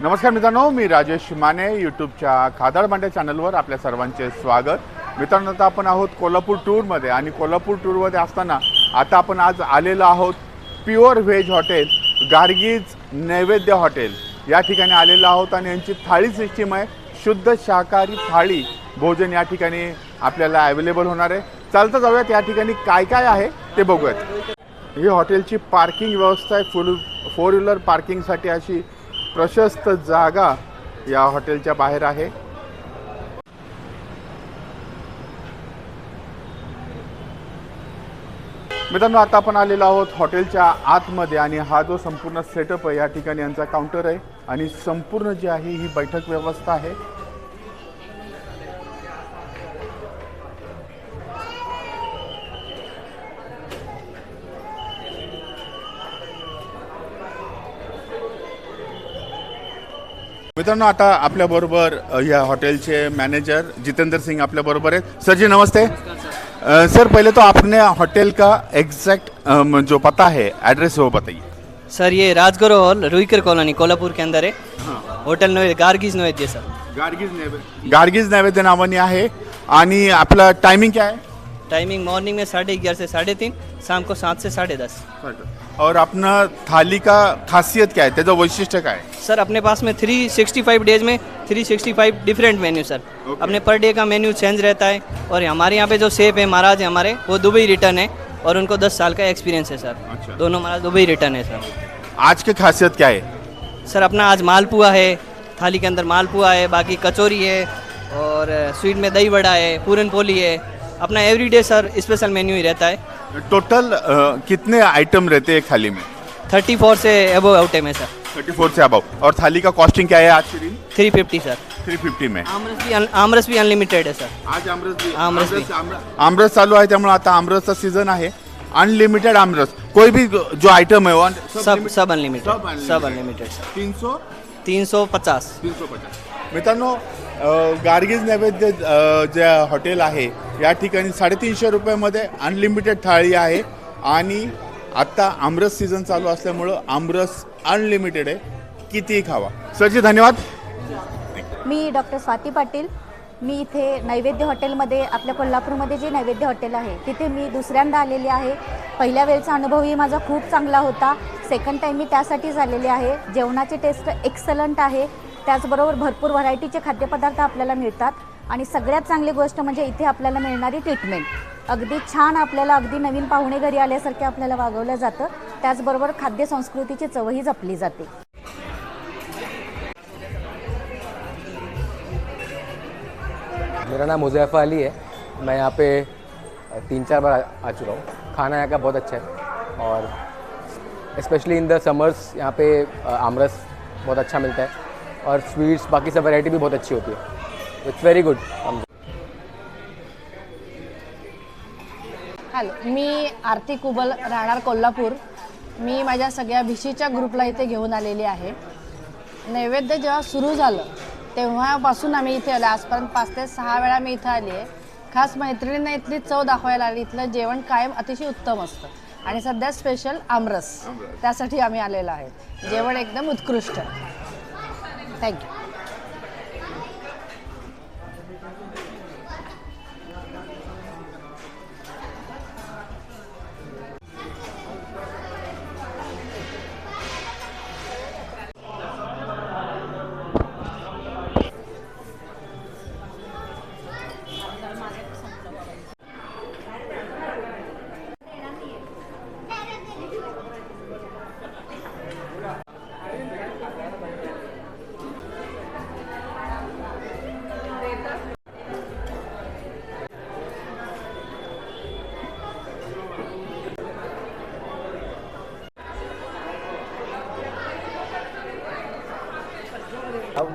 नमस्कार मित्रांनो मी राजेश माने यूट्यूबच्या खादाड मांडे चॅनलवर आपल्या सर्वांचे स्वागत. मित्रांनो आता आपण आहोत कोल्हापूर टूरमध्ये आणि कोल्हापूर टूरमध्ये असताना आता आपण आज आलेलो आहोत प्युअर व्हेज हॉटेल गार्गीज नैवेद्य हॉटेल. या ठिकाणी आलेलो आहोत आणि यांची थाळी सिस्टीम आहे शुद्ध शाकाहारी थाळी. भोजन या ठिकाणी आपल्याला अवेलेबल होणार आहे. चालतं जाऊयात या ठिकाणी काय काय आहे ते बघूयात. ही हॉटेलची पार्किंग व्यवस्था आहे फुल फोर व्हीलर पार्किंगसाठी अशी प्रशस्त जागा या हॉटेलच्या बाहेर आहे. मित्रांनो आता आपण आलेलो आहोत हॉटेलच्या आतमध्ये आणि हा जो संपूर्ण सेटअप आहे या ठिकाणी यांचा काउंटर आहे आणि संपूर्ण जी आहे ही बैठक व्यवस्था आहे. मित्रांनो आता आपल्याबरोबर या हॉटेलचे मॅनेजर जितेंद्र सिंग आपल्याबरोबर आहेत. सर जी नमस्ते सर पहले तो आपने होटल का एग्जैक्ट जो पता है एड्रेस वो बताइए. सर ये राजगुरु हॉल रुईकर कॉलोनी कोल्हापूर के अंदर है. होटल नवे गार्गीज नवेद्य सर. गार्गीज नैवेद्य. गार्गीज नैवेद्य नावाने आहे. आणि आपला टायमिंग क्या है? टाइमिंग मॉर्निंग में साढ़े ग्यारह से साढ़े तीन शाम को सात से साढ़े दस. और अपना थाली का खासियत क्या है त्याचं वैशिष्ट्य काय आहे? सर अपने पास में थ्री सिक्सटी फाइव डेज़ में three sixty five different menu sir Okay. अपने पर डे का मेन्यू चेंज रहता है और हमारे यहाँ पे जो सेफ़ है महाराज है हमारे वो दुबई रिटर्न है और उनको दस साल का एक्सपीरियंस है सर अच्छा। दोनों महाराज दुबई रिटर्न है सर आज की खासियत क्या है सर अपना आज मालपुआ है थाली के अंदर मालपुआ है बाकी कचौरी है और स्वीट में दही बड़ा है पूरन पोली है अपना एवरीडे सर स्पेशल मेन्यू ही रहता है। टोटल कितने आइटम रहते हैं थाली में? Thirty four say about में सर थर्टी फोर से अबाव और थाली का कॉस्टिंग क्या है आज के दिन? Three fifty sir three fifty में। आमरस भी आमरस भी अनलिमिटेड है सर आज आमरस भी आमरस भी. आमरस चालू आहे त्यामुळे आता आमरसचा सीझन आहे. अनलिमिटेड आमरस. कोई भी जो आइटम है वो सब सब अनलिमिटेड सब अनलिमिटेड सर तीन सौ तीन सौ पचास। तीन सौ पचास. मित्रांनो गार्गीज नैवेद्य जे हॉटेल आहे या ठिकाणी साडेतीनशे रुपयामध्ये अनलिमिटेड थाळी आहे. आणि आत्ता आमरस सीझन चालू असल्यामुळं आमरस अनलिमिटेड आहे. कितीही खावा. सरजी धन्यवाद. मी डॉक्टर स्वाती पाटील. मी इथे नैवेद्य हॉटेलमध्ये आपल्या कोल्हापूरमध्ये जे नैवेद्य हॉटेल आहे तिथे मी दुसऱ्यांदा आलेली आहे. पहिल्या वेळचा अनुभवही माझा खूप चांगला होता. सेकंड टाईम मी त्यासाठीच आलेले आहे. जेवणाची टेस्ट एक्सलंट आहे. त्याचबरोबर भरपूर व्हरायटीचे खाद्यपदार्थ आपल्याला मिळतात. आणि सगळ्यात चांगली गोष्ट म्हणजे इथे आपल्याला मिळणारी ट्रीटमेंट. अगदी छान आपल्याला अगदी नवीन पाहुणे घरी आल्यासारखे आपल्याला वागवलं जातं. त्याचबरोबर खाद्य संस्कृतीची चवही जपली जाते. मेरा नाम मुजैफ़ा अली है. मैं यहाँ पे तीन चार बार आ- चुका हूँ. खाना यहाँ का बहुत अच्छा है. और स्पेशली इन द समर्स यहाँ पे आमरस बहुत अच्छा मिलता है. और स्वीट्स बाकी सब वैरायटी भी बहुत अच्छी होती है। इट्स वेरी गुड हॅलो मी आरती कुबल राहणार कोल्हापूर. मी माझ्या सगळ्या भिशीच्या ग्रुपला इथे घेऊन आलेली आहे. नैवेद्य जेव्हा सुरू झालं तेव्हापासून आम्ही इथे आलो. आजपर्यंत पाच ते सहा वेळा मी इथं आली आहे. खास मैत्रिणींना इथली चव दाखवायला आली. इथलं जेवण कायम अतिशय उत्तम असतं. आणि सध्या स्पेशल आमरस. त्यासाठी आम्ही आलेलो आहे. जेवण एकदम उत्कृष्ट. थँक्यू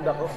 दाखव.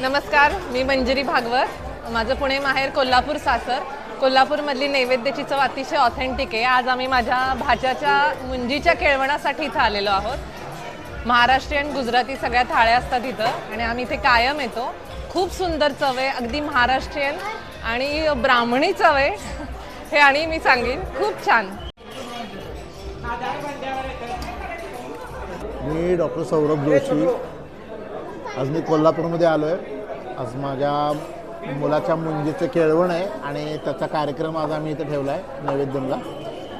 नमस्कार मी मंजिरी भागवत. माझं पुणे माहेर कोल्हापूर सासर. कोल्हापूरमधली नैवेद्याची चव अतिशय ऑथेंटिक आहे. आज आम्ही माझ्या भाच्याच्या मुंजीच्या केळवणासाठी इथं आलेलो आहोत. महाराष्ट्रीयन गुजराती सगळ्या थाळ्या असतात इथं आणि आम्ही इथे कायम येतो. खूप सुंदर चव आहे. अगदी महाराष्ट्रीयन आणि ब्राह्मणी चव आहे. हे आणि मी सांगेन. खूप छान. मी डॉक्टर सौरभ जोशी. आज मी कोल्हापूरमध्ये आलो आहे आज माझ्या मुलाच्या मुंजीचं केळवण आहे आणि त्याचा कार्यक्रम आज आम्ही इथं ठेवला आहे नैवेद्यमला.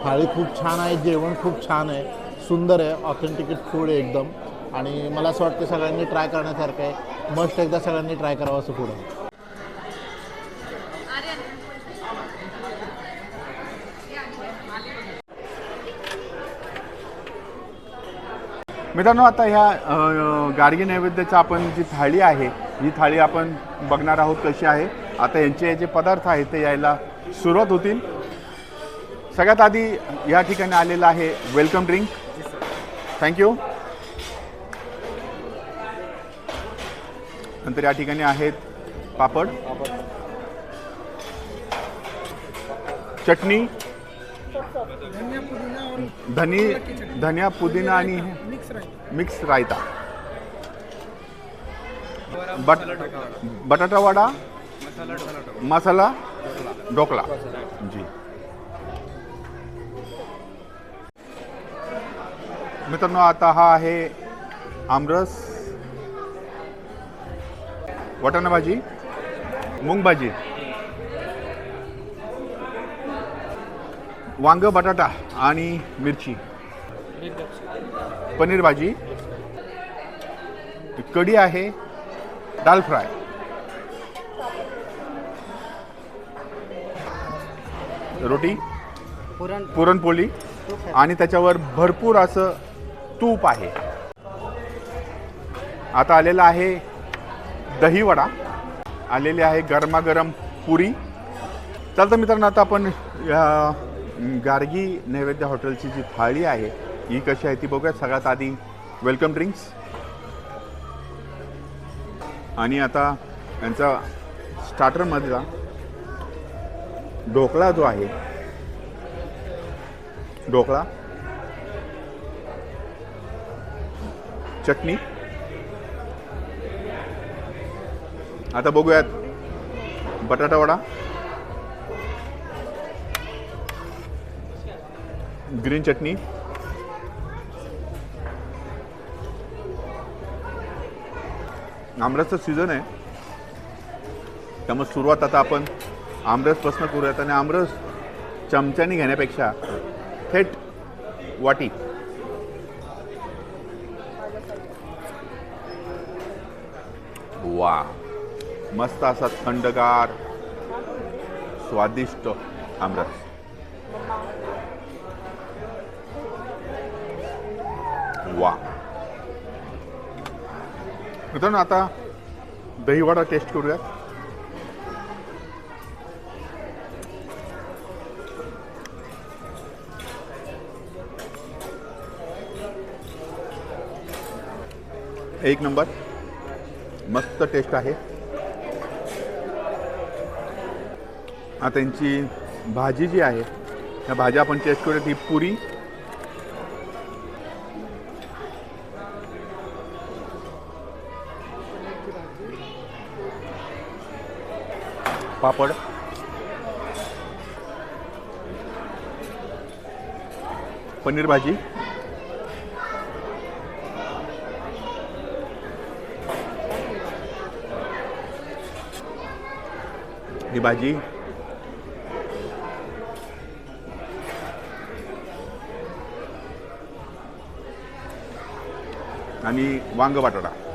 थाळी खूप छान आहे जेवण खूप छान आहे सुंदर आहे ऑथेंटिकेट फूड आहे एकदम. आणि मला असं वाटतं सगळ्यांनी ट्राय करण्यासारखं आहे. मस्ट एकदा सगळ्यांनी ट्राय करावं असं फूड आहे. मित्रांनो आता ह्या अ, गाडगे नैवेद्याची आपण जी थाळी आहे ही थाळी आपण बघणार आहोत कशी आहे. आता यांचे जे पदार्थ आहेत ते यायला सुरुवात होतील. सगळ्यात आधी या ठिकाणी आलेलं आहे वेलकम ड्रिंक. थँक्यू नंतर या ठिकाणी आहेत पापड. चटणी. धनी धनिया पुदिना आणि मिक्स रायता. बट बटाटा वडा मसाला ढोकला. जी. मित्रांनो आता हा आहे आमरस वाटाणा भाजी मूग भाजी. वांग बटाटा आणि मिरची. पनीर भाजी. कढी आहे दाल फ्राय. रोटी पुरणपोळी. आणि त्याच्यावर भरपूर असं तूप आहे. आता आलेला आहे दहीवडा. आलेली आहे गरमागरम पुरी. चालतं मित्रांनो आता आपण या गार्गी नैवेद्य हॉटेलची जी थाळी आहे ही कशी आहे ती बघूया सगळ्यात आधी वेलकम ड्रिंक्स आणि आता यांचा स्टार्टरमधला ढोकळा जो आहे ढोकळा चटणी. आता बघूयात बटाटा वडा. ग्रीन चटणी. आमरसचं सीझन आहे. त्यामुळे सुरुवात आता आपण आमरसपासून करूयात आणि आमरस चमच्याने घेण्यापेक्षा थेट वाटी. वा मस्त असा थंडगार स्वादिष्ट आमरस. वा. मित्रांनो आता दहीवडा टेस्ट करूया एक नंबर. मस्त टेस्ट आहे. आता त्यांची भाजी जी आहे त्या भाज्या आपण टेस्ट करूया ती पुरी पापड. पनीर भाजी. ही भाजी. आणि वांग बटाटा.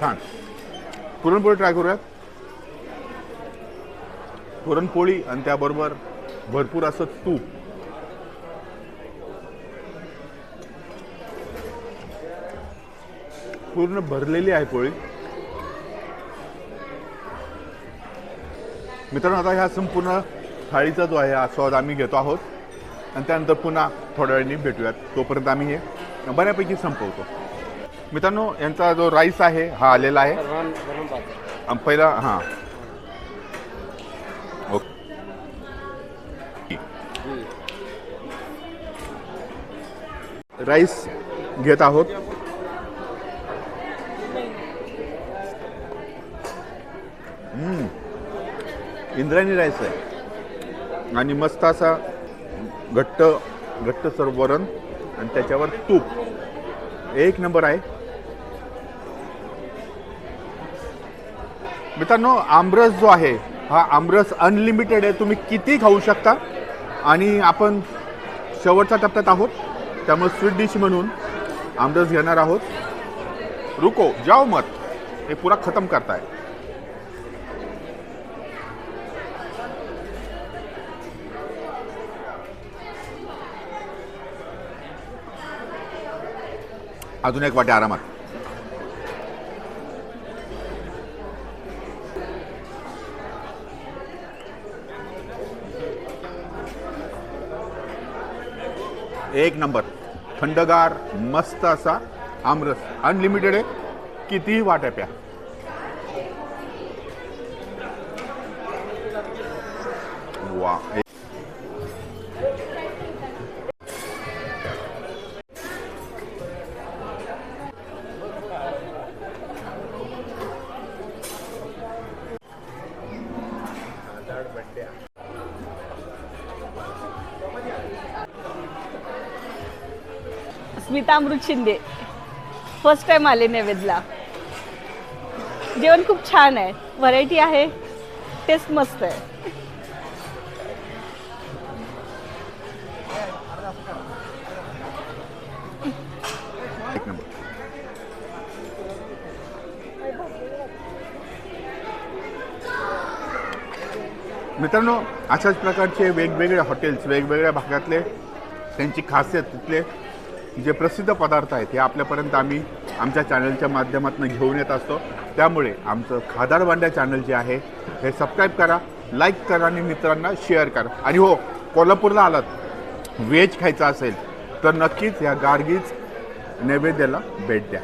छान. पुरणपोळी ट्राय करूयात. पुरणपोळी आणि त्याबरोबर भरपूर असं तूप. पूर्ण भरलेली आहे पोळी. मित्रांनो आता ह्या संपूर्ण थाळीचा जो आहे आस्वाद आम्ही घेतो आहोत. आणि त्यानंतर पुन्हा थोड्या वेळाने भेटूयात. तोपर्यंत आम्ही हे बऱ्यापैकी संपवतो. मित्रांनो यांचा जो राईस आहे हा आलेला आहे. पहिला हां. ओके. राईस घेत आहोत. इंद्रायणी राईस आहे. आणि मस्त असा घट्ट घट्ट वरण. आणि त्याच्यावर तूप. एक नंबर आहे. मित्रांनो आमरस जो आहे हा आमरस अनलिमिटेड आहे. तुम्ही किती खाऊ शकता? आणि आपण शेवटच्या टप्प्यात आहोत. त्यामुळे स्वीट डिश म्हणून आमरस घेणार आहोत. रुको जाओ मत. हे पुरा खतम करताय. अजून एक वाटे आरामात. एक नंबर. थंडगार मस्त असा आमरस. अनलिमिटेड आहे. कितीही वाट्या प्या. वा. स्मिता अमृत शिंदे. फर्स्ट टाइम आले नैवेदला. जेवण खूप छान आहे. व्हरायटी आहे. टेस्ट मस्त आहे. मित्रांनो अशाच प्रकारचे वेगवेगळे हॉटेल्स वेगवेगळ्या भागातले त्यांची खासियत तिथले. जे प्रसिद्ध पदार्थ आहेत हे आपल्यापर्यंत आम्ही आमच्या चॅनलच्या माध्यमातून घेऊन येत असतो. त्यामुळे आमचं खादार वांड्या चॅनल जे आहे हे सबस्क्राईब करा लाईक करा आणि मित्रांना शेअर करा. आणि हो कोल्हापूरला आलात व्हेज खायचं असेल तर नक्कीच या गार्गीज नैवेद्याला भेट द्या.